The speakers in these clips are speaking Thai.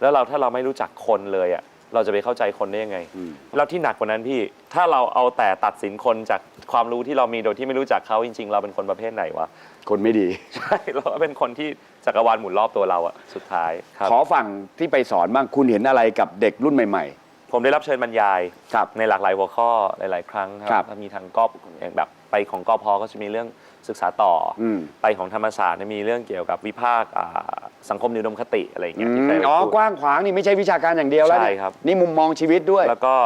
แล้วเราถ้าเราไม่รู้จักคนเลยอะเราจะไปเข้าใจคนได้ยังไงอืมแล้วที่หนักกว่านั้นพี่ถ้าเราเอาแต่ตัดสินคนจากความรู้ที่เรามีโดยที่ไม่รู้จักเขาจริง ๆ เราเป็นคนประเภทไหนวะคนไม่ดี ใช่เราเป็นคนที่จักรวาลหมุนรอบตัวเราอะสุดท้ายครับขอฝั่งที่ไปสอนบ้างคุณเห็นอะไรกับเด็กรุ่นใหม่ผมได้รับเชิญบรรยาย ครับในหลากหลายหัวข้อหลาย ๆ ครั้งคครัรับบ มีทางกอบอย่างแบบ ไปของกอพก็จะมีเรื่องศึกษาต่อออืมไปของธรรมศาสตร์เนี่ยมีเรื่องเกี่ยวกับวิพากษ์อ่าสังคมนิยมคติอะไรอย่างๆเงี้ยที่เคยไปอ๋อ พูด กว้างขวางนี่ไม่ใช่วิชาการอย่างเดียวแล้วใช่เนี่ยครับ นี่มุมมองชีวิตด้วย แล้วก็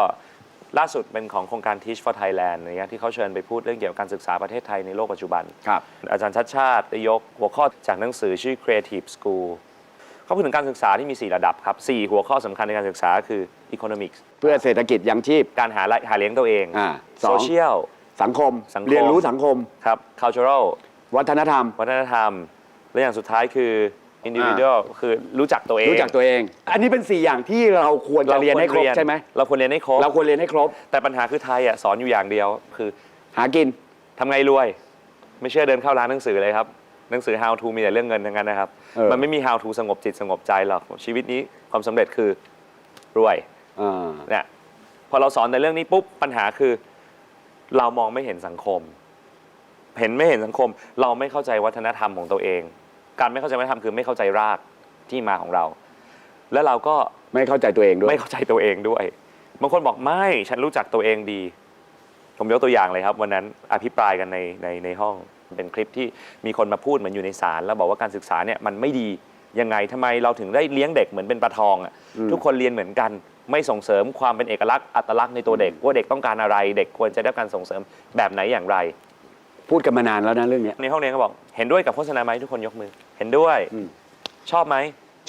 ล่าสุดเป็นของโครงการ Teach for Thailand อะไรเงี้ยที่เขาเชิญไปพูดเรื่องเกี่ยวกับการศึกษาประเทศไทยในโลกปัจจุบัน ครับ อาจารย์ชัดชาติได้ยกหัวข้อจากหนังสือชื่อ Creative School เขาพูดถึงการศึกษาที่มี 4 ระดับครับ 4 หัวข้อสำคัญในการศึกษาคือ Economics เพื่อเศรษฐกิจยังชีพ การหารายหาเลี้ยงตัวเอง อ่าสอง Social สังคม สังคม เรียนรู้สังคม ครับ Cultural วัฒนธรรม วัฒนธรรม และอย่างสุดท้ายคือ Individual คือรู้จักตัวเองรู้จักตัวเอง อันนี้เป็น 4 อย่างที่เราควรจะเรียนให้ครบใช่ไหมเราควรเรียนให้ครบเราควรเรียนให้ครบ แต่ปัญหาคือไทยอะสอนอยู่อย่างเดียว คือหากิน ทำไงรวย ไม่เชื่อเดินเข้าร้านหนังสือเลยครับ หนังสือ how to มีแต่เรื่องเงินทั้งนั้นนะครับ เออ มันไม่มี how to สงบจิตสงบใจหรอกชีวิตนี้ความสำเร็จคือรวย อ่า เนี่ยพอเราสอนในเรื่องนี้ปุ๊บปัญหาคือ เรามองไม่เห็นสังคม เห็นไม่เห็นสังคม เราไม่เข้าใจวัฒนธรรมของตัวเอง การไม่เข้าใจวัฒนธรรมคือไม่เข้าใจรากที่มาของเรา แล้วเราก็ไม่เข้าใจตัวเองด้วย ไม่เข้าใจตัวเองด้วย บางคนบอกไม่ฉันรู้จักตัวเองดี ผมยกตัวอย่างเลยครับวันนั้นอภิปรายกันในในในห้องเป็นคลิปที่มีคนมาพูดเหมือนอยู่ในศาลแล้วบอกว่าการศึกษาเนี่ยมันไม่ดียังไงทำไมเราถึงได้เลี้ยงเด็กเหมือนเป็นปลาทองอะอืมทุกคนเรียนเหมือนกัน ไม่ส่งเสริมความเป็นเอกลักษณ์อัตลักษณ์ในตัวเด็กว่าเด็กต้องการอะไร เด็กควรจะได้รับการส่งเสริมแบบไหนอย่างไร พูดกันมานานแล้วนะเรื่องเนี้ย ในห้องเรียนก็บอก เห็นด้วยกับโฆษณาไหมทุกคนยกมือ เห็นด้วยอืมชอบไหม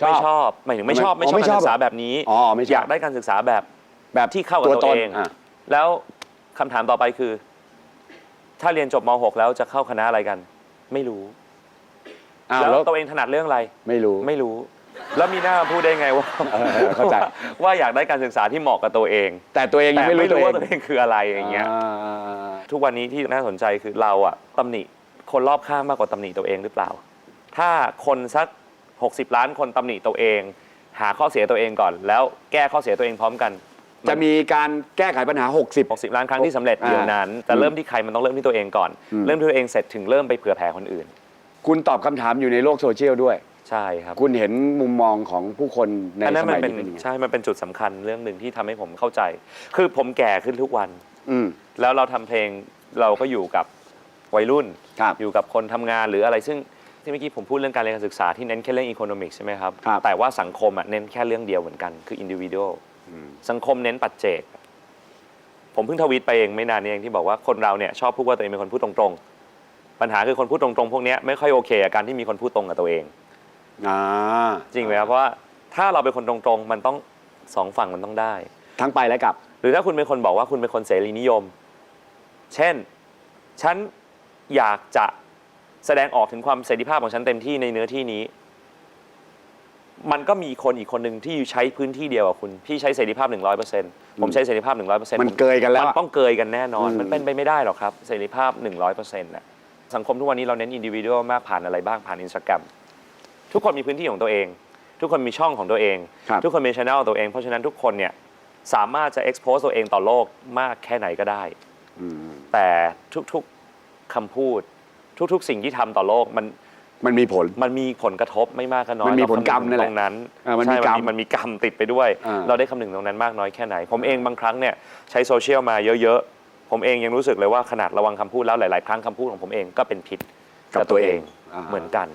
ชอบไม่ชอบหมายถึงไม่ชอบอ๋อไม่ชอบไม่การชอบศึกษาเหรอแบบนี้อ๋อไม่ชอบ อยากได้การศึกษาแบบ แบบที่เข้ากับตัวตัวตนเองอะแล้วคำถามต่อไปคือ ถ้าเรียนจบม .6 แล้วจะเข้าคณะอะไรกัน ไม่รู้ อ้าวแล้วแล้วตัวเองถนัดเรื่องอะไร ไม่รู้ ไม่รู้ แล้วมีหน้าพูดได้ไงว่าเออเออเข้าใจว่าว่าอยากได้การศึกษาที่เหมาะกับตัวเอง แต่ตัวเองยัแต่งไม่ไม่รู้รู้ว่าตัตัววเอเองงคืออะไรอย่างเงี้ย อ่าทุกวันนี้ที่น่าสนใจคือเราอะตำหนิคนรอบข้างมากกว่าตำหนิตัวเองหรือเปล่า ถ้าคนสัก 60 ล้านคนตำหนิตัวเอง หาข้อเสียตัวเองก่อน แล้วแก้ข้อเสียตัวเองพร้อมกันจะมีการแก้ไขปัญหา 60 60 ล้านครั้งที่สำเร็จอ่า เดียวนั้น แต่อืมเริ่มที่ใครมันต้องเริ่มที่ตัวเองก่อนอืมเริ่มที่ตัวเองเสร็จถึงเริ่มไปเผื่อแผ่คนอื่น คุณตอบคำถามอยู่ในโลกโซเชียลด้วย ใช่ครับคุณเห็นมุมมองของผู้คนในอันนั้สนมัมัยเป็นนี้เป็นยังไงใช่ มันเป็นจุดสำคัญเรื่องหนึ่งที่ทำให้ผมเข้าใจ คือผมแก่ขึ้นทุกวัน อืม แล้วเราทำเพลงเราก็อยู่กับวัยรุ่น ครับอยู่กับคนทำงานหรืออะไรซึ่งที่เมื่อกี้ผมพูดเรื่องการเรียนการศึกษาที่เน้นแค่เรื่องอีโคโนมิกใช่ไหมครับ ครับ แต่ว่าสังคมอะเน้นแค่เรื่องเดียวเหมือนกันคืออินดิวิ u a l อืมสังคมเน้นปัจเจก ผมเพิ่งทวีตไปเองไม่นานนี้เองที่บอกว่าคนเราเนี่ยชอบพูดว่าตัวเองเป็นคนพูดตรงๆ ปัญหาคือคนพูดตรงๆ พวกเนี้ยไม่ค่อยโอเคกับการที่มีคนพูดตรงกับตัวเอง อ่าจริงไหมครับเพราะว่าถ้าเราเป็นคนตรงๆ มันต้องสองฝั่งมันต้องได้ ทั้งไปและกลับ หรือถ้าคุณเป็นคนบอกว่าคุณเป็นคนเสรีนิยม เช่น ฉันอยากจะแสดงออกถึงความเสรีภาพของฉันเต็มที่ในเนื้อที่นี้ มันก็มีคนอีกคนหนึ่งที่ใช้พื้นที่เดียวกับคุณ พี่ใช้เสรีภาพ 100%ผมใช้เสรีภาพ 100%มันเกยกันแล้วมันอะต้องเกยกันแน่นอนอืมมันเป็นไปไม่ได้หรอกครับ เสรีภาพ 100%นะสังคมทุกวันนี้เราเน้นอินดิวิ u a l มากผ่านอะไรบ้างผ่านอินสตาแกรม ทุกคนมีพื้นที่ของตัวเอง ทุกคนมีช่องของตัวเอง ครับ ทุกคนมีช anel ตัวเอง เพราะฉะนั้นทุกคนเนี่ยสามารถจะ expose ตัวเองต่อโลกมากแค่ไหนก็ได้ อืมแต่ทุกๆคำพูด ทุกๆ สิ่งที่ทำต่อโลกมันมันมีผล มันมีผลกระทบไม่มากก็น้อยมันมีผลกรรมเาคำนั่นแหตละรงนั้นเออมันมีใช่กรรมมันมีกรรมติดไปด้วย อ่า เราได้คำหนึ่งตรงนั้นมากน้อยแค่ไหน ผมเองบางครั้งเนี่ยใช้โซเชียลมาเยอะๆ ผมเองยังรู้สึกเลยว่าขนาดระวังคำพูดแล้วหลายๆ ครั้งคำพูดของผมเองก็เป็นพิษกับตัวเองาเหมือนกัน